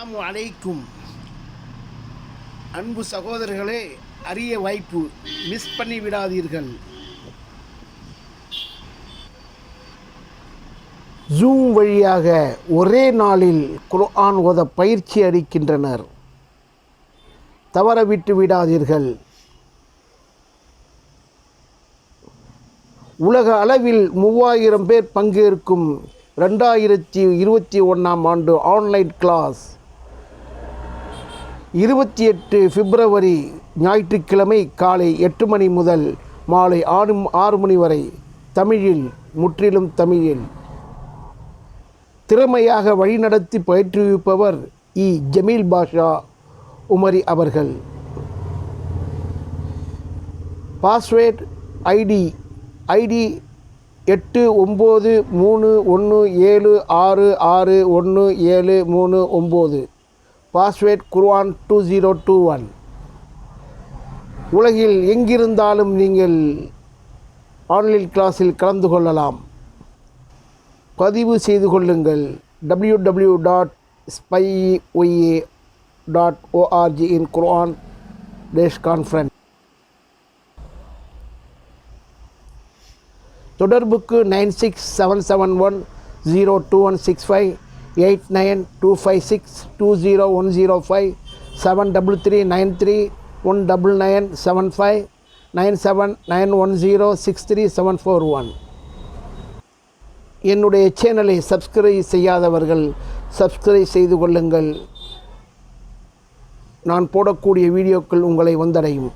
அஸ்ஸலாமு அலைக்கும். அன்பு சகோதரர்களே அரிய வாய்ப்பு மிஸ் பண்ணி விடாதீர்கள். ஜூம் வழியாக ஒரே நாளில் குர்ஆன் ஓத பயிற்சி அளிக்கின்றனர். தவற விட்டு விடாதீர்கள். உலக அளவில் மூவாயிரம் பேர் பங்கேற்கும் ரெண்டாயிரத்தி இருபத்தி ஒன்றாம் ஆண்டு ஆன்லைன் கிளாஸ் இருபத்தி எட்டு பிப்ரவரி ஞாயிற்றுக்கிழமை காலை எட்டு மணி முதல் மாலை ஆறு ஆறு மணி வரை தமிழில் முற்றிலும் தமிழில். திறமையாக வழிநடத்தி பயிற்றுவிப்பவர் இ. ஜமீல் பாஷா உமரி அவர்கள். பாஸ்வேர்ட் ஐடி ஐடி எட்டு ஒம்பது மூணு ஒன்று ஏழு ஆறு ஆறு ஒன்று ஏழு மூணு ஒம்பது. பாஸ்வேர்ட் குர்வான் டூ ஜீரோ டூ ஒன் உலகில் எங்கிருந்தாலும் நீங்கள் ஆன்லைன் கிளாஸில் கலந்து கொள்ளலாம். பதிவு செய்து கொள்ளுங்கள். W W dot spy YA dot ORG in Quran dash conference. தொடர்புக்கு nine six seven seven one zero two one six five eight nine two five six two zero one zero five seven double three nine three one double nine seven five nine seven nine one zero six three seven four one என்னுடைய சேனலை subscribe செய்யாதவர்கள் subscribe செய்து கொள்ளுங்கள். நான் போடக்கூடிய வீடியோக்கள் உங்களை வந்தடையும்.